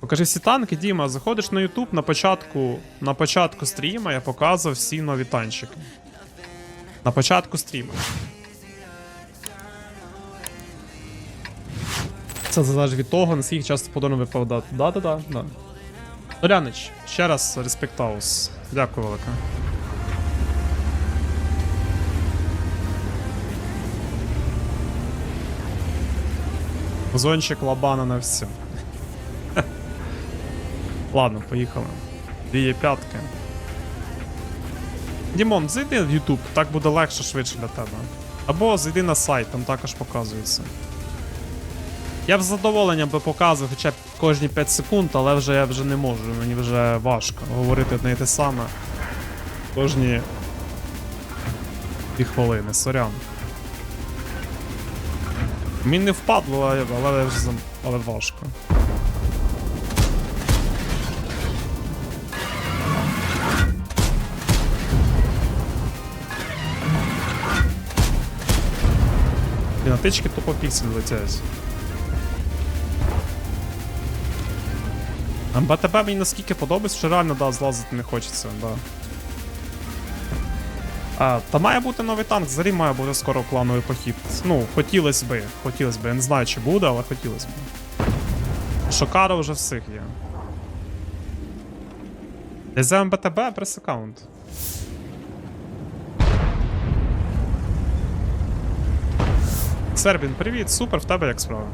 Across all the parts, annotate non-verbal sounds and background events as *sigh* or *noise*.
Покажи всі танки, Діма, заходиш на YouTube на початку, на початку стріма я показував всі нові танчики. На початку стріму. Це залежить від того, наскільки часто подобно випадати. Да-да-да. да. Зорянич, ще раз респектаус. Дякую велике. Зончик лабана на все. Ладно, поїхали. Дві є п'ятки. Дімон, зайди в YouTube, так буде легше швидше для тебе. Або зайди на сайт, там також показується. Я б з задоволенням би показував хоча б кожні 5 секунд, але вже я вже не можу, мені вже важко говорити одне і те саме. Кожні 2 хвилини, сорян. Мені не впадло, але, але, але важко. Блін, тупо піксель летять. А БТБ мені наскільки подобається, що реально да, злазити не хочеться, да. А, та має бути новий танк, взагалі має бути скоро клановий похід. Ну, хотілося би, хотілося би. Я не знаю, чи буде, але хотілося б. Шокара вже всіх є. СМ БТБ прес-аккаунт. Сербін, привіт, супер, в тебе як справа.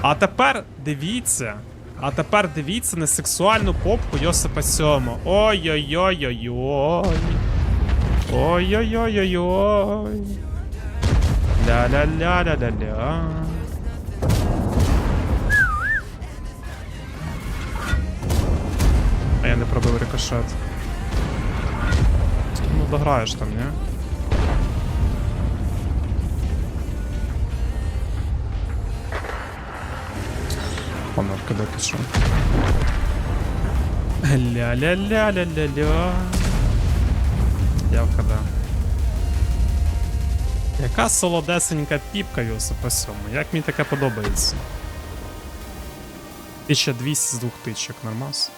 А тепер дивіться. А тепер дивіться на сексуальну попку Йосипа Сьомо. Ой-ой-ой-ой-ой. Ой-ой-ой-ой-ой. Ля-ля-ля-ля-ля-ля. А я не пробив рикошет. Ну, дограєш там, ні? Панорка де пішов. Ля-ля-ля-ля-ля-ля. Я в КД. Яка солодесенька піпка Йосипа сьому. Як мені таке подобається. 1200 з двох тичок, нормас.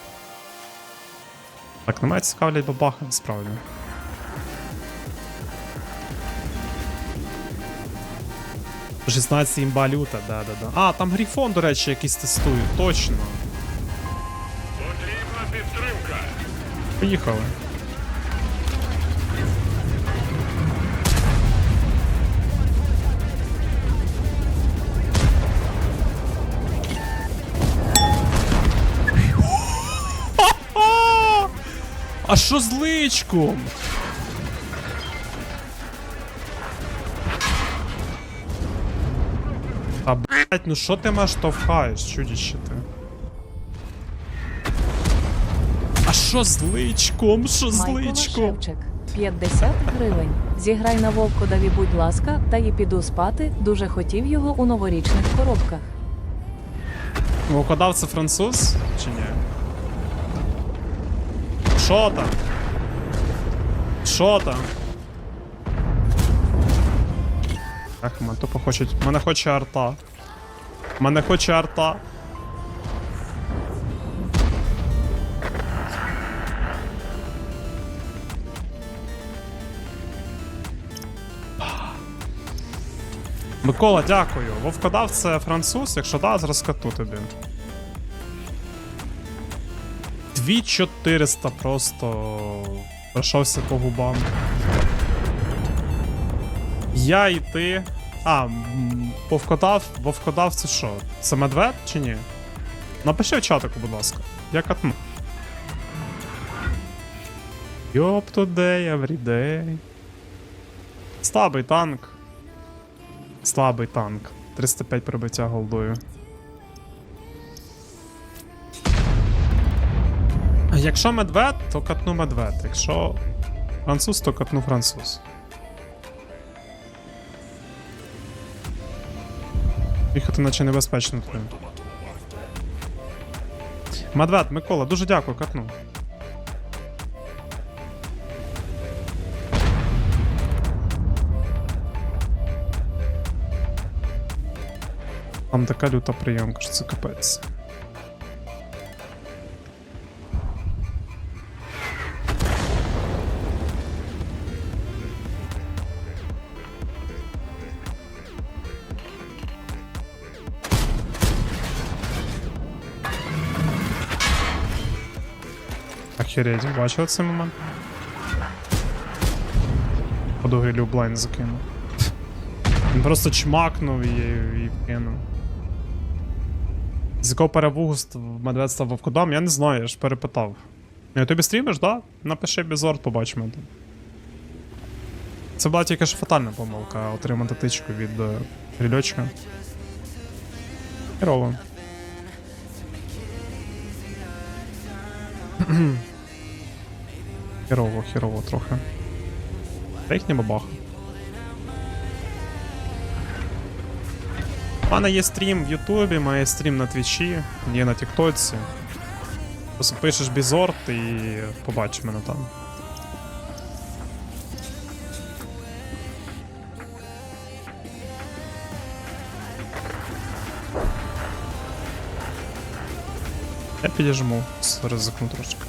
Так, немає цікавлять бабахи, справді. 16 імба люта, да-да-да. А, там грифон, до речі, якийсь тестують, точно. Потрібна підтримка. Поїхали. А що з личком? Блять, ну що ти мене штовхаєш, чудіще ти? А що з личком? Що з личком? Шевчик. 50 гривень. Зіграй на Вовкодаві, будь ласка, та й піду спати. Дуже хотів його у новорічних коробках. Волкодав це француз чи ні? Що там? Що там? Так, мене тупо хочуть. Мене хоче арта. Мене хоче арта. Микола, дякую. Вовкодав це француз, якщо да, зараз кату тобі. 2400 просто пройшовся по губам. Я і ти. А, м, вовкодав, вовкодав це що? Це медвед чи ні? Напиши в чатику, будь ласка. Я катну. Йоп today, everyday. Слабий танк. Слабий танк. 305 прибиття голдою. Якщо медвед, то катну медвед. Якщо француз, то катну француз. Їхати наче небезпечно тут. Медвед, Микола, дуже дякую, катну. Там така люта прийомка, що це капець. Охереть, бачив цей момент? Поду блайн закинув. Він просто чмакнув і, і кинув. З якого перевугу ст- медведь став я не знаю, я ж перепитав. Ну, тобі стрімиш, да? Напиши бізорд, побачимо. Це була тільки ж фатальна помилка отримати тичку від е, грильочка. Херово. *clears throat* Херово, херово трохи. Та бабаха. У мене є стрім в Ютубі, має стрім на Твічі, є на Тіктоці. Просто пишеш Бізорд і побачиш мене там. Я підіжму, ризикну трошки.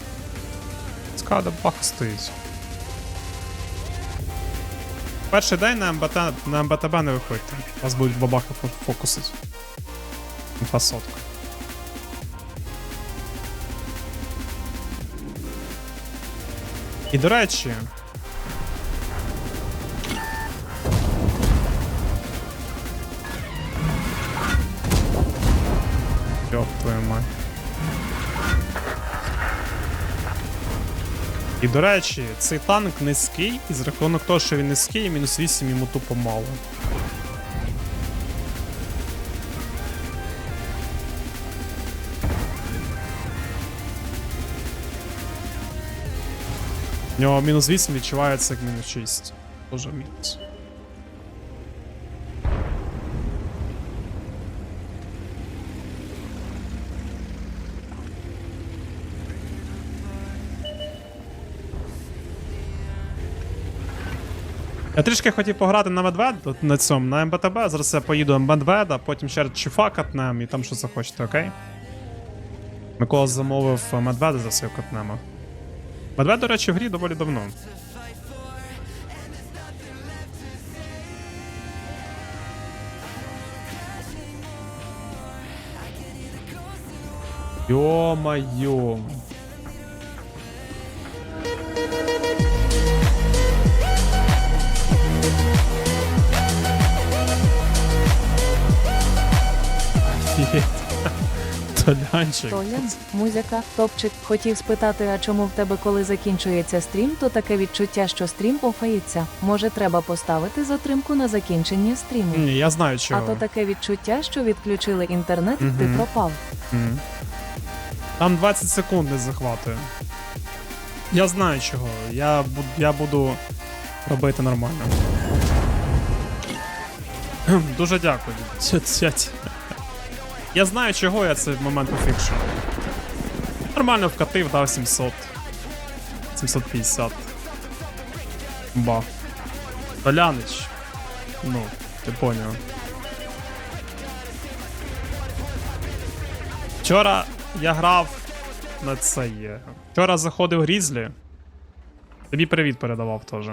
Скада баха стоїть. Перший день на МБТ, на МБТБ не виходьте. Вас будуть бабахи фо- фокусить. Інфа сотка. І до речі. Йоп, твою мать. І до речі, цей танк низький, і з рахунок того, що він низький, мінус 8 йому тупо мало. У нього мінус 8 відчувається як мінус 6. Тоже мінус. Я трішки хотів пограти на медвед на цьому, на МБТБ. Зараз я поїду медведа, потім ще чифа катнем і там що захочете, окей? Микола замовив медведа за все катнемо. Медвед, до речі, в грі доволі давно. Ё-моё. Толянчик. Толян, музика, топчик, хотів спитати, а чому в тебе, коли закінчується стрім, то таке відчуття, що стрім офається. Може, треба поставити затримку на закінчення стріму. Ні, я знаю чого. А то таке відчуття, що відключили інтернет, ти пропав. Мгм. Там 20 секунд не захватує. Я знаю чого. Я, бу- я буду робити нормально. Дуже дякую. Ця- цять. Я знаю, чого я цей момент пофікшу. Нормально вкатив, дав 700. 750. Ба. Толянич. Ну, ти поняв. Вчора я грав на це є. Вчора заходив Грізлі. Тобі привіт передавав теж.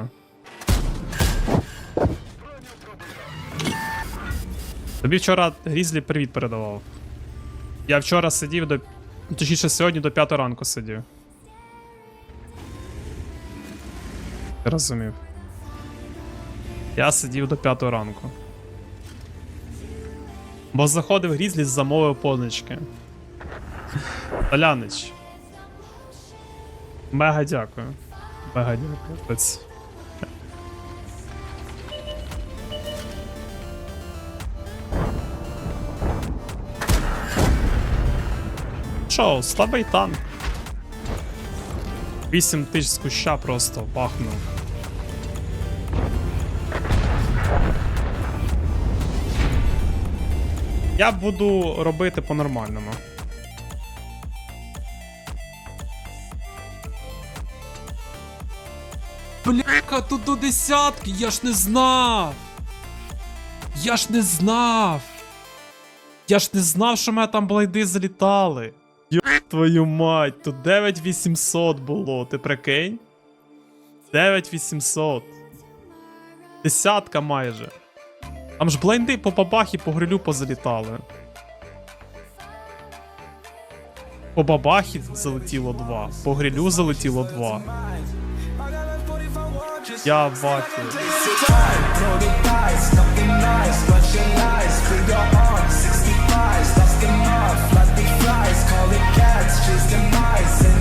Тобі вчора Грізлі привіт передавав. Я вчора сидів до. Точніше, сьогодні до 5 ранку сидів. Розумів. Я сидів до 5 ранку. Бо заходив Грізлі, замовив позначки. Толянич. Мега дякую. Мега дякую. Що, слабий танк. 8 тисяч з куща просто бахнув. Я буду робити по-нормальному. Бляха, тут до десятки, я ж не знав. Я ж не знав. Я ж не знав, що мене там блайди залітали. Твою мать, тут 9800 було, ти прикинь? 9800. Десятка майже. Там ж блайнди по бабах і по грилю позалітали. По бабахі залетіло два, по грилю залетіло два. Я бачу. just a mindset.